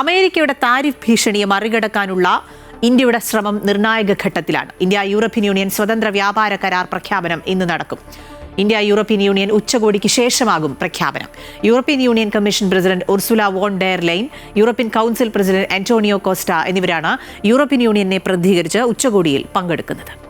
അമേരിക്കയുടെ താരിഫ് ഭീഷണിയെ മറികടക്കാനുള്ള ഇന്ത്യയുടെ ശ്രമം നിർണായക ഘട്ടത്തിലാണ്. ഇന്ത്യ യൂറോപ്യൻ യൂണിയൻ സ്വതന്ത്ര വ്യാപാര കരാർ പ്രഖ്യാപനം ഇന്ന് നടക്കും. ഇന്ത്യ യൂറോപ്യൻ യൂണിയൻ ഉച്ചകോടിക്ക് ശേഷമാകും പ്രഖ്യാപനം. European Union commission president Ursula von der Leyen European council president Antonio Costa എന്നിവരാണ് യൂറോപ്യൻ യൂണിയനെ പ്രതിനിധീകരിച്ച് ഉച്ചകോടിയിൽ പങ്കെടുക്കുന്നത്.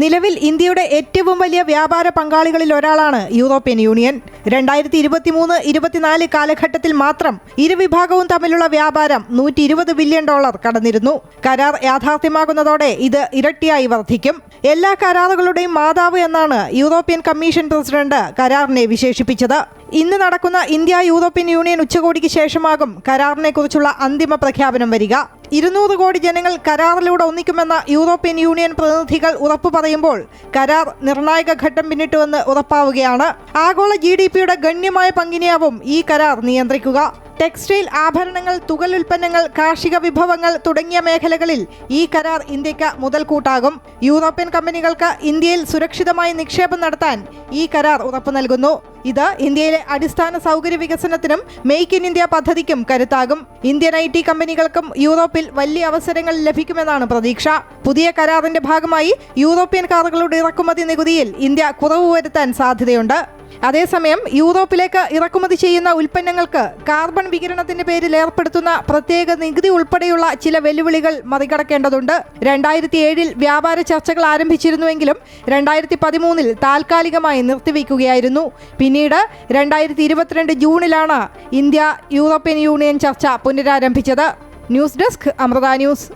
നിലവിൽ ഇന്ത്യയുടെ ഏറ്റവും വലിയ വ്യാപാര പങ്കാളികളിൽ ഒരാളാണ് യൂറോപ്യൻ യൂണിയൻ. രണ്ടായിരത്തി ഇരുപത്തിമൂന്ന് ഇരുപത്തിനാല് കാലഘട്ടത്തിൽ മാത്രം ഇരുവിഭാഗവും തമ്മിലുള്ള വ്യാപാരം നൂറ്റി ഇരുപത് ബില്യൺ ഡോളർ കടന്നിരുന്നു. കരാർ യാഥാർത്ഥ്യമാകുന്നതോടെ ഇത് ഇരട്ടിയായി വർദ്ധിക്കും. എല്ലാ കരാറുകളുടെയും മാതാവ് എന്നാണ് യൂറോപ്യൻ കമ്മീഷൻ പ്രസിഡന്റ് കരാറിനെ വിശേഷിപ്പിച്ചത്. ഇന്ന് നടക്കുന്ന ഇന്ത്യ യൂറോപ്യൻ യൂണിയൻ ഉച്ചകോടിക്ക് ശേഷമാകും കരാറിനെക്കുറിച്ചുള്ള അന്തിമ പ്രഖ്യാപനം വരിക. ഇരുന്നൂറ് കോടി ജനങ്ങൾ കരാറിലൂടെ ഒന്നിക്കുമെന്ന യൂറോപ്യൻ യൂണിയൻ പ്രതിനിധികൾ ഉറപ്പു പറയുമ്പോൾ കരാർ നിർണായക ഘട്ടം പിന്നിട്ടുവെന്ന് ഉറപ്പാവുകയാണ്. ആഗോള ജി ഗണ്യമായ പങ്കിനെയാവും ഈ കരാർ നിയന്ത്രിക്കുക. ടെക്സ്റ്റൈൽ ആഭരണങ്ങൾ തുകൽ ഉൽപ്പന്നങ്ങൾ കാർഷിക വിഭവങ്ങൾ തുടങ്ങിയ മേഖലകളിൽ ഈ കരാർ ഇന്ത്യയ്ക്ക് മുതൽക്കൂട്ടാകും. യൂറോപ്യൻ കമ്പനികൾക്ക് ഇന്ത്യയിൽ സുരക്ഷിതമായി നിക്ഷേപം നടത്താൻ ഈ കരാർ ഉറപ്പു നൽകുന്നു. ഇത് ഇന്ത്യയിലെ അടിസ്ഥാന സൗകര്യ വികസനത്തിനും മെയ്ക്ക് ഇൻ ഇന്ത്യ പദ്ധതിക്കും കരുത്താകും. ഇന്ത്യൻ ഐ ടി കമ്പനികൾക്കും യൂറോപ്പിൽ വലിയ അവസരങ്ങൾ ലഭിക്കുമെന്നാണ് പ്രതീക്ഷ. പുതിയ കരാറിന്റെ ഭാഗമായി യൂറോപ്യൻ കാറുകളുടെ ഇറക്കുമതി നികുതിയിൽ ഇന്ത്യ കുറവ് വരുത്താൻ സാധ്യതയുണ്ട്. അതേസമയം യൂറോപ്പിലേക്ക് ഇറക്കുമതി ചെയ്യുന്ന ഉൽപ്പന്നങ്ങൾക്ക് കാർബൺ വികിരണത്തിന്റെ പേരിൽ ഏർപ്പെടുത്തുന്ന പ്രത്യേക നികുതി ഉൾപ്പെടെയുള്ള ചില വെല്ലുവിളികൾ മറികടക്കേണ്ടതുണ്ട്. രണ്ടായിരത്തി ഏഴിൽ വ്യാപാര ചർച്ചകൾ ആരംഭിച്ചിരുന്നുവെങ്കിലും രണ്ടായിരത്തി പതിമൂന്നിൽ താൽക്കാലികമായി നിർത്തിവെക്കുകയായിരുന്നു പിന്നീട് രണ്ടായിരത്തി ഇരുപത്തിരണ്ട് ജൂണിലാണ് ഇന്ത്യ യൂറോപ്യൻ യൂണിയൻ ചർച്ച പുനരാരംഭിച്ചത്. News desk Amrita news.